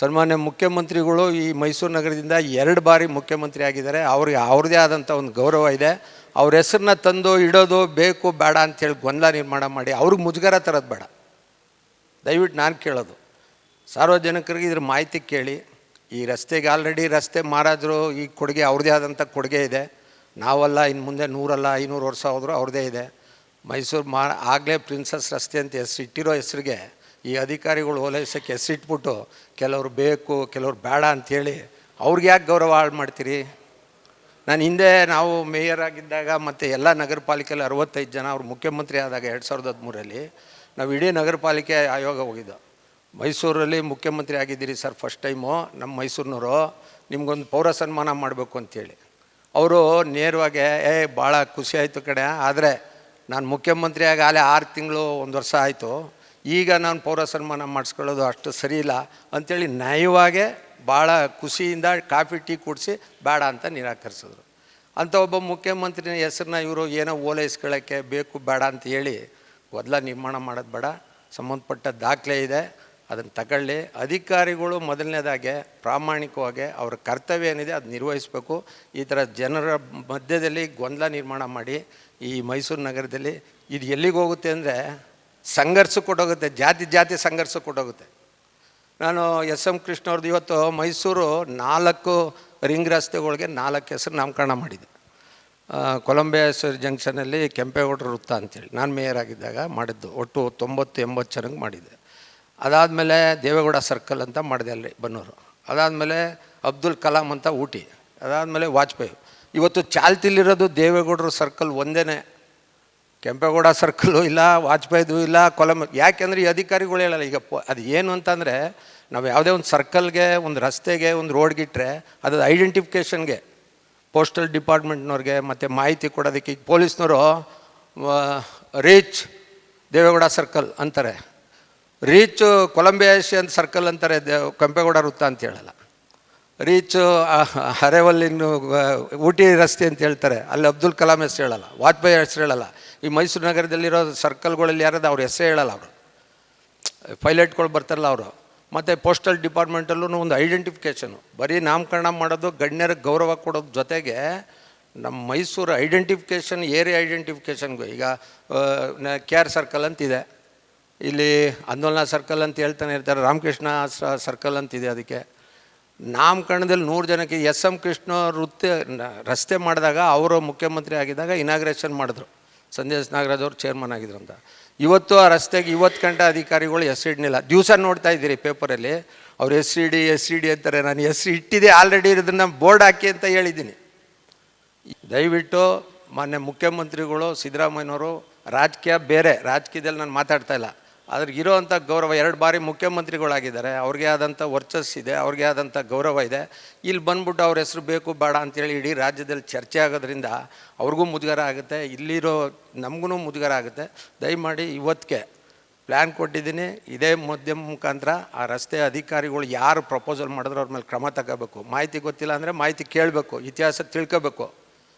ಸನ್ಮಾನ್ಯ ಮುಖ್ಯಮಂತ್ರಿಗಳು ಈ ಮೈಸೂರು ನಗರದಿಂದ ಎರಡು ಬಾರಿ ಮುಖ್ಯಮಂತ್ರಿ ಆಗಿದ್ದಾರೆ. ಅವ್ರಿಗೆ ಅವ್ರದ್ದೇ ಆದಂಥ ಒಂದು ಗೌರವ ಇದೆ. ಅವ್ರ ಹೆಸರನ್ನ ತಂದು, ಇಡೋದು ಬೇಕು, ಬೇಡ ಅಂಥೇಳಿ ಗೊಂದಲ ನಿರ್ಮಾಣ ಮಾಡಿ ಅವ್ರಿಗೆ ಮುಜುಗರ ತರೋದು ಬೇಡ. ದಯವಿಟ್ಟು ನಾನು ಕೇಳೋದು. ಸಾರ್ವಜನಿಕರಿಗೆ ಇದ್ರ ಮಾಹಿತಿ ಕೇಳಿ. ಈ ರಸ್ತೆಗೆ ಆಲ್ರೆಡಿ ರಸ್ತೆ ಮಹಾರಾಜರು ಈ ಕೊಡುಗೆ ಅವ್ರದ್ದೇ ಆದಂಥ ಕೊಡುಗೆ ಇದೆ. ನಾವಲ್ಲ ಇನ್ನು ಮುಂದೆ ನೂರಲ್ಲ, ಐನೂರು ವರ್ಷ ಹೋದರೂ ಅವ್ರದ್ದೇ ಇದೆ. ಮೈಸೂರು ಮಾ, ಆಗಲೇ ಪ್ರಿನ್ಸಸ್ ರಸ್ತೆ ಅಂತ ಹೆಸರು ಇಟ್ಟಿರೋ ಹೆಸರಿಗೆ ಈ ಅಧಿಕಾರಿಗಳು ಓಲೈಸೋಕ್ಕೆ ಹೆಸರಿಟ್ಬಿಟ್ಟು ಕೆಲವ್ರು ಬೇಕು, ಕೆಲವ್ರು ಬೇಡ ಅಂಥೇಳಿ ಅವ್ರಿಗೆ ಯಾಕೆ ಗೌರವ ಹಾಳು ಮಾಡ್ತೀರಿ? ನಾನು ಹಿಂದೆ ನಾವು ಮೇಯರ್ ಆಗಿದ್ದಾಗ ಮತ್ತು ಎಲ್ಲ ನಗರ ಪಾಲಿಕೆಯಲ್ಲಿ ಅರವತ್ತೈದು ಜನ ಅವ್ರು ಮುಖ್ಯಮಂತ್ರಿ ಆದಾಗ ಎರಡು ಸಾವಿರದ ಹದಿಮೂರಲ್ಲಿ ನಾವು ಇಡೀ ನಗರ ಪಾಲಿಕೆ ಆಯೋಗ ಹೋಗಿದ್ದು. ಮೈಸೂರಲ್ಲಿ ಮುಖ್ಯಮಂತ್ರಿ ಆಗಿದ್ದೀರಿ ಸರ್ ಫಸ್ಟ್ ಟೈಮು ನಮ್ಮ ಮೈಸೂರಿನವರು ನಿಮಗೊಂದು ಪೌರ ಸನ್ಮಾನ ಮಾಡಬೇಕು ಅಂತೇಳಿ ಅವರು ನೇರವಾಗಿ, ಏ, ಭಾಳ ಖುಷಿ ಆಯಿತು ಕಡೆ ಆದರೆ ನಾನು ಮುಖ್ಯಮಂತ್ರಿ ಆಗಿ ಆಲೇ ಆರು ತಿಂಗಳು, ಒಂದು ವರ್ಷ ಆಯಿತು. ಈಗ ನಾನು ಪೌರ ಸನ್ಮಾನ ಮಾಡಿಸ್ಕೊಳ್ಳೋದು ಅಷ್ಟು ಸರಿ ಇಲ್ಲ ಅಂಥೇಳಿ ನ್ಯಾಯವಾಗೇ ಭಾಳ ಖುಷಿಯಿಂದ ಕಾಫಿ, ಟೀ ಕುಡಿಸಿ ಬೇಡ ಅಂತ ನಿರಾಕರಿಸಿದ್ರು. ಅಂಥ ಒಬ್ಬ ಮುಖ್ಯಮಂತ್ರಿನ ಹೆಸರನ್ನ ಇವರು ಏನೋ ಓಲೈಸ್ಕೊಳ್ಳೋಕ್ಕೆ ಬೇಕು, ಬೇಡ ಅಂತ ಹೇಳಿ ಮೊದಲ ನಿರ್ಮಾಣ ಮಾಡೋದು ಬೇಡ, ಸಂಬಂಧಪಟ್ಟ ದಾಖಲೆ ಇದೆ, ಅದನ್ನು ತಗೊಳ್ಳಿ. ಅಧಿಕಾರಿಗಳು ಮೊದಲನೇದಾಗೆ ಪ್ರಾಮಾಣಿಕವಾಗಿ ಅವರ ಕರ್ತವ್ಯ ಏನಿದೆ ಅದು ನಿರ್ವಹಿಸಬೇಕು. ಈ ಥರ ಜನರ ಮಧ್ಯದಲ್ಲಿ ಗೊಂದಲ ನಿರ್ಮಾಣ ಮಾಡಿ ಈ ಮೈಸೂರು ನಗರದಲ್ಲಿ ಇದು ಎಲ್ಲಿಗೆ ಹೋಗುತ್ತೆ ಅಂದರೆ ಸಂಘರ್ಷ ಕೊಟ್ಟೋಗುತ್ತೆ ಜಾತಿ ಜಾತಿ ಸಂಘರ್ಷ ಕೊಟ್ಟೋಗುತ್ತೆ ನಾನು ಎಸ್ ಎಂ ಕೃಷ್ಣವ್ರದ್ದು ಇವತ್ತು ಮೈಸೂರು ನಾಲ್ಕು ರಿಂಗ್ ರಸ್ತೆಗಳಿಗೆ ನಾಲ್ಕು ಹೆಸರು ನಾಮಕರಣ ಮಾಡಿದೆ. ಕೊಲಂಬೇಶ್ವರಿ ಜಂಕ್ಷನಲ್ಲಿ ಕೆಂಪೇಗೌಡರ ವೃತ್ತ ಅಂತೇಳಿ ನಾನು ಮೇಯರ್ ಆಗಿದ್ದಾಗ ಮಾಡಿದ್ದು, ಒಟ್ಟು ತೊಂಬತ್ತು ಎಂಬತ್ತು ಜನಕ್ಕೆ ಮಾಡಿದ್ದೆ ಅದಾದಮೇಲೆ ದೇವೇಗೌಡ ಸರ್ಕಲ್ ಅಂತ ಮಾಡಿದೆ ಅಲ್ಲಿ ಬನ್ನೂರು. ಅದಾದಮೇಲೆ ಅಬ್ದುಲ್ ಕಲಾಂ ಅಂತ ಊಟಿ. ಅದಾದಮೇಲೆ ವಾಜಪೇಯಿ. ಇವತ್ತು ಚಾಲ್ತಿಲಿರೋದು ದೇವೇಗೌಡರು ಸರ್ಕಲ್ ಒಂದೇ ಕೆಂಪೇಗೌಡ ಸರ್ಕಲ್ಲು ಇಲ್ಲ, ವಾಜಪೇಯಿದು ಇಲ್ಲ ಕೊಲಂ ಯಾಕೆಂದರೆ ಈ ಅಧಿಕಾರಿಗಳು ಹೇಳಲ್ಲ. ಈಗ ಪ, ಅದು ಏನು ಅಂತಂದರೆ ನಾವು ಯಾವುದೇ ಒಂದು ಸರ್ಕಲ್ಗೆ ಒಂದು ರಸ್ತೆಗೆ, ಒಂದು ರೋಡ್ಗಿಟ್ರೆ ಅದು ಐಡೆಂಟಿಫಿಕೇಷನ್ಗೆ ಪೋಸ್ಟಲ್ ಡಿಪಾರ್ಟ್ಮೆಂಟ್ನವ್ರಿಗೆ ಮತ್ತು ಮಾಹಿತಿ ಕೊಡೋದಕ್ಕೆ ಈಗ ಪೊಲೀಸ್ನವರು ರೀಚ್ ದೇವೇಗೌಡ ಸರ್ಕಲ್ ಅಂತಾರೆ. ರೀಚ್ ಕೊಲಂಬಿಯಾ ಸರ್ಕಲ್ ಅಂತಾರೆ ದೇ, ಕೆಂಪೇಗೌಡ ವೃತ್ತ ಅಂತ ಹೇಳಲ್ಲ. ರೀಚ್ ಹರೇವಲ್ಲಿನ ಊಟಿ ರಸ್ತೆ ಅಂತ ಹೇಳ್ತಾರೆ. ಅಲ್ಲಿ ಅಬ್ದುಲ್ ಕಲಾಂ ಹೆಸರು ಹೇಳಲ್ಲ, ವಾಜಪೇಯಿ ಹೆಸರು ಹೇಳಲ್ಲ. ಈ ಮೈಸೂರು ನಗರದಲ್ಲಿರೋ ಸರ್ಕಲ್ಗಳಲ್ಲಿ ಯಾರದ ಅವ್ರ ಹೆಸರೇ ಹೇಳಲ್ಲ ಅವರು. ಪೈಲಟ್ಗಳು ಬರ್ತಾರಲ್ಲ ಅವರು. ಮತ್ತು ಪೋಸ್ಟಲ್ ಡಿಪಾರ್ಟ್ಮೆಂಟಲ್ಲೂ ಒಂದು ಐಡೆಂಟಿಫಿಕೇಷನು. ಬರೀ ನಾಮಕರಣ ಮಾಡೋದು ಗಣ್ಯರ ಗೌರವ ಕೊಡೋದ್ರ ಜೊತೆಗೆ ನಮ್ಮ ಮೈಸೂರು ಐಡೆಂಟಿಫಿಕೇಷನ್, ಏರಿಯಾ ಐಡೆಂಟಿಫಿಕೇಷನ್ಗೂ ಈಗ ಕೆ ಆರ್ ಸರ್ಕಲ್ ಅಂತಿದೆ. ಇಲ್ಲಿ ಆಂದೋಲನ ಸರ್ಕಲ್ ಅಂತ ಹೇಳ್ತಾನೆ ಇರ್ತಾರೆ, ರಾಮಕೃಷ್ಣ ಸರ್ಕಲ್ ಅಂತಿದೆ ಅದಕ್ಕೆ. ನಾಮಕರಣದಲ್ಲಿ ನೂರು ಜನಕ್ಕೆ ಎಸ್ ಎಂ ಕೃಷ್ಣ ವೃತ್ತಿ ರಸ್ತೆ ಮಾಡಿದಾಗ ಅವರು ಮುಖ್ಯಮಂತ್ರಿ ಆಗಿದ್ದಾಗ ಇನಾಗ್ರೇಷನ್ ಮಾಡಿದ್ರು. ಸಂದೇಶ್ ನಾಗರಾಜ್ ಅವರು ಚೇರ್ಮನ್ ಆಗಿದ್ರು ಅಂತ ಇವತ್ತು ಆ ರಸ್ತೆಗೆ ಇವತ್ತು ಗಂಟೆ ಅಧಿಕಾರಿಗಳು ಹೆಸರು ಇಡ್ನಿಲ್ಲ ದಿವಸ ನೋಡ್ತಾ ಇದ್ದೀರಿ ಪೇಪರಲ್ಲಿ. ಅವ್ರು S C D S C D ಅಂತಾರೆ. ನಾನು ಎಸ್ ಇಟ್ಟಿದೆ ಆಲ್ರೆಡಿ ಇದನ್ನು ಬೋರ್ಡ್ ಹಾಕಿ ಅಂತ ಹೇಳಿದ್ದೀನಿ. ದಯವಿಟ್ಟು ಮಾನ್ಯ ಮುಖ್ಯಮಂತ್ರಿಗಳು, ಸಿದ್ದರಾಮಯ್ಯನವರು, ರಾಜಕೀಯ ಬೇರೆ, ರಾಜಕೀಯದಲ್ಲಿ ನಾನು ಮಾತಾಡ್ತಾ ಇಲ್ಲ. ಅದ್ರಿಗೆ ಇರೋವಂಥ ಗೌರವ ಎರಡು ಬಾರಿ ಮುಖ್ಯಮಂತ್ರಿಗಳಾಗಿದ್ದಾರೆ. ಅವ್ರಿಗೆ ಆದಂಥ ವರ್ಚಸ್ಸಿದೆ ಅವ್ರಿಗೆ ಆದಂಥ ಗೌರವ ಇದೆ. ಇಲ್ಲಿ ಬಂದ್ಬಿಟ್ಟು ಅವ್ರ ಹೆಸರು ಬೇಕು, ಬೇಡ ಅಂತೇಳಿ ಇಡೀ ರಾಜ್ಯದಲ್ಲಿ ಚರ್ಚೆ ಆಗೋದ್ರಿಂದ ಅವ್ರಿಗೂ ಮುಜುಗರ ಆಗುತ್ತೆ. ಇಲ್ಲಿರೋ ನಮಗೂ ಮುಜುಗರ ಆಗುತ್ತೆ. ದಯಮಾಡಿ ಇವತ್ತಿಗೆ ಪ್ಲ್ಯಾನ್ ಕೊಟ್ಟಿದ್ದೀನಿ. ಇದೇ ಮಾಧ್ಯಮ ಮುಖಾಂತರ ಆ ರಸ್ತೆ ಅಧಿಕಾರಿಗಳು ಯಾರು ಪ್ರಪೋಸಲ್ ಮಾಡಿದ್ರು ಅವ್ರ ಮೇಲೆ ಕ್ರಮ ತಗೋಬೇಕು. ಮಾಹಿತಿ ಗೊತ್ತಿಲ್ಲ ಅಂದರೆ ಮಾಹಿತಿ ಕೇಳಬೇಕು, ಇತಿಹಾಸ ತಿಳ್ಕೋಬೇಕು.